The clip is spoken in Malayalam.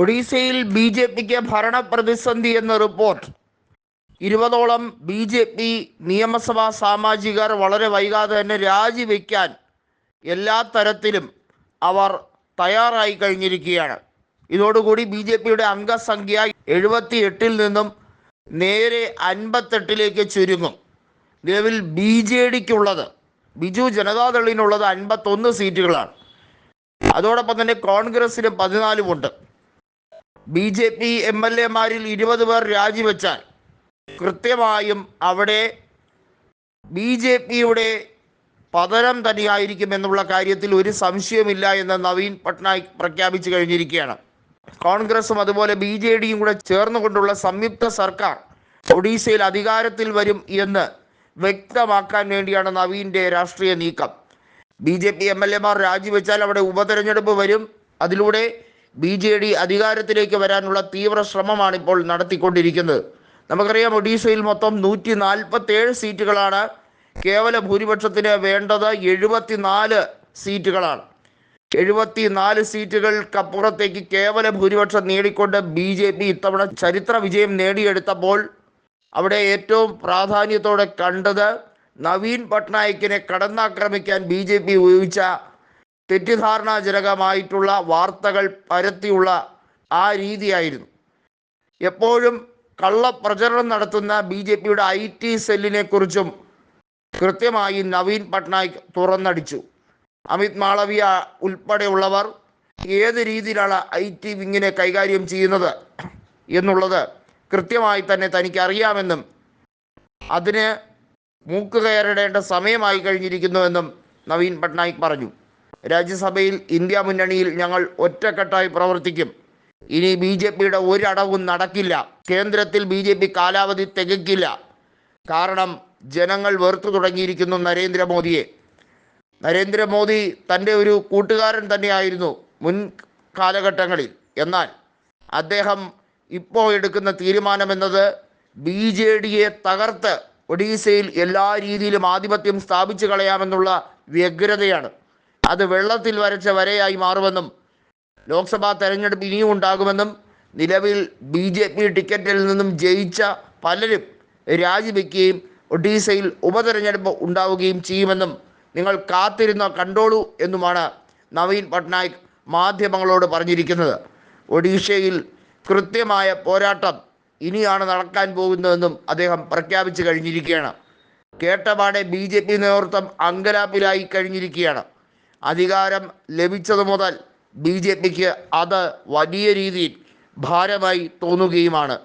ഒഡീസയിൽ ബി ജെ പിക്ക് ഭരണ പ്രതിസന്ധി എന്ന റിപ്പോർട്ട്. ഇരുപതോളം ബി ജെ പി നിയമസഭാ സാമാജികർ വളരെ വൈകാതെ തന്നെ രാജിവെക്കാൻ എല്ലാ തരത്തിലും അവർ തയ്യാറായി കഴിഞ്ഞിരിക്കുകയാണ്. ഇതോടുകൂടി ബി ജെ പിയുടെ അംഗസംഖ്യ എഴുപത്തി എട്ടിൽ നിന്നും നേരെ അൻപത്തെട്ടിലേക്ക് ചുരുങ്ങും. നിലവിൽ ബി ജെ ഡിക്കുള്ളത് ബിജു ജനതാദളിനുള്ളത് അൻപത്തൊന്ന് സീറ്റുകളാണ്. അതോടൊപ്പം തന്നെ കോൺഗ്രസിന് പതിനാലുമുണ്ട്. B J P M L എമാരിൽ ഇരുപത് പേർ രാജിവെച്ചാൽ കൃത്യമായും അവിടെ ബി ജെ പിയുടെ പതനം തന്നെയായിരിക്കും എന്നുള്ള കാര്യത്തിൽ ഒരു സംശയമില്ല എന്ന് നവീൻ പട്നായിക് പ്രഖ്യാപിച്ചു കഴിഞ്ഞിരിക്കുകയാണ്. കോൺഗ്രസും അതുപോലെ ബി ജെ ഡിയും കൂടെ ചേർന്നുകൊണ്ടുള്ള സംയുക്ത സർക്കാർ ഒഡീഷയിൽ അധികാരത്തിൽ വരും എന്ന് വ്യക്തമാക്കാൻ വേണ്ടിയാണ് നവീന്റെ രാഷ്ട്രീയ നീക്കം. B J P M L എമാർ രാജിവെച്ചാൽ അവിടെ ഉപതെരഞ്ഞെടുപ്പ് വരും. അതിലൂടെ ബി ജെ ഡി അധികാരത്തിലേക്ക് വരാനുള്ള തീവ്ര ശ്രമമാണ് ഇപ്പോൾ നടത്തിക്കൊണ്ടിരിക്കുന്നത്. നമുക്കറിയാം ഒഡീഷയിൽ മൊത്തം നൂറ്റി നാൽപ്പത്തേഴ് സീറ്റുകളാണ് കേവല ഭൂരിപക്ഷത്തിന് വേണ്ടത് എഴുപത്തിനാല് സീറ്റുകളാണ്. എഴുപത്തിനാല് സീറ്റുകൾക്കപ്പുറത്തേക്ക് കേവല ഭൂരിപക്ഷം നേടിക്കൊണ്ട് ബി ജെ പി ഇത്തവണ ചരിത്ര വിജയം നേടിയെടുത്തപ്പോൾ അവിടെ ഏറ്റവും പ്രാധാന്യത്തോടെ കണ്ടത് നവീൻ പട്നായിക്കിനെ കടന്നാക്രമിക്കാൻ ബി ജെ പി ഉപയോഗിച്ച തെറ്റിദ്ധാരണാജനകമായിട്ടുള്ള വാർത്തകൾ പരത്തിയുള്ള ആ രീതിയായിരുന്നു. എപ്പോഴും കള്ളപ്രചരണം നടത്തുന്ന ബി ജെ പിയുടെ ഐ ടി സെല്ലിനെ കുറിച്ചും കൃത്യമായി നവീൻ പട്നായിക് തുറന്നടിച്ചു. അമിത് മാളവിയ ഉൾപ്പെടെയുള്ളവർ ഏത് രീതിയിലാണ് ഐ ടി വിങ്ങിനെ കൈകാര്യം ചെയ്യുന്നത് എന്നുള്ളത് കൃത്യമായി തന്നെ തനിക്ക് അറിയാമെന്നും അതിന് മൂക്ക് കയറിടേണ്ട സമയമായി കഴിഞ്ഞിരിക്കുന്നുവെന്നും നവീൻ പട്നായിക് പറഞ്ഞു. രാജ്യസഭയിൽ ഇന്ത്യ മുന്നണിയിൽ ഞങ്ങൾ ഒറ്റക്കെട്ടായി പ്രവർത്തിക്കും. ഇനി ബി ജെ പിയുടെ ഒരടവും നടക്കില്ല. കേന്ദ്രത്തിൽ ബി ജെ പി കാലാവധി തികയ്ക്കില്ല. കാരണം ജനങ്ങൾ വെറുത്തു തുടങ്ങിയിരിക്കുന്നു നരേന്ദ്രമോദിയെ. നരേന്ദ്രമോദി തന്റെ ഒരു കൂട്ടുകാരൻ തന്നെയായിരുന്നു മുൻ കാലഘട്ടങ്ങളിൽ. എന്നാൽ അദ്ദേഹം ഇപ്പോൾ എടുക്കുന്ന തീരുമാനമെന്നത് ബി ജെ ഡിയെ തകർത്ത് ഒഡീസയിൽ എല്ലാ രീതിയിലും ആധിപത്യം സ്ഥാപിച്ചു കളയാമെന്നുള്ള വ്യഗ്രതയാണ്. അത് വെള്ളത്തിൽ വരച്ച വരയായി മാറുമെന്നും ലോക്സഭാ തെരഞ്ഞെടുപ്പ് ഇനിയും ഉണ്ടാകുമെന്നും നിലവിൽ ബി ജെ പി ടിക്കറ്റിൽ നിന്നും ജയിച്ച പലരും രാജിവെക്കുകയും ഒഡീസയിൽ ഉപതെരഞ്ഞെടുപ്പ് ഉണ്ടാവുകയും ചെയ്യുമെന്നും നിങ്ങൾ കാത്തിരുന്ന കണ്ടോളൂ എന്നുമാണ് നവീൻ പട്നായിക് മാധ്യമങ്ങളോട് പറഞ്ഞിരിക്കുന്നത്. ഒഡീഷയിൽ കൃത്യമായ പോരാട്ടം ഇനിയാണ് നടക്കാൻ പോകുന്നതെന്നും അദ്ദേഹം പ്രഖ്യാപിച്ചു കഴിഞ്ഞിരിക്കുകയാണ്. കേട്ടപാടെ ബി ജെ പി നേതൃത്വം അങ്കലാപ്പിലായി കഴിഞ്ഞിരിക്കുകയാണ്. അധികാരം ലഭിച്ചത് മുതൽ ബി ജെ പിക്ക് അത് വലിയ രീതിയിൽ ഭാരമായി തോന്നുകയുമാണ്.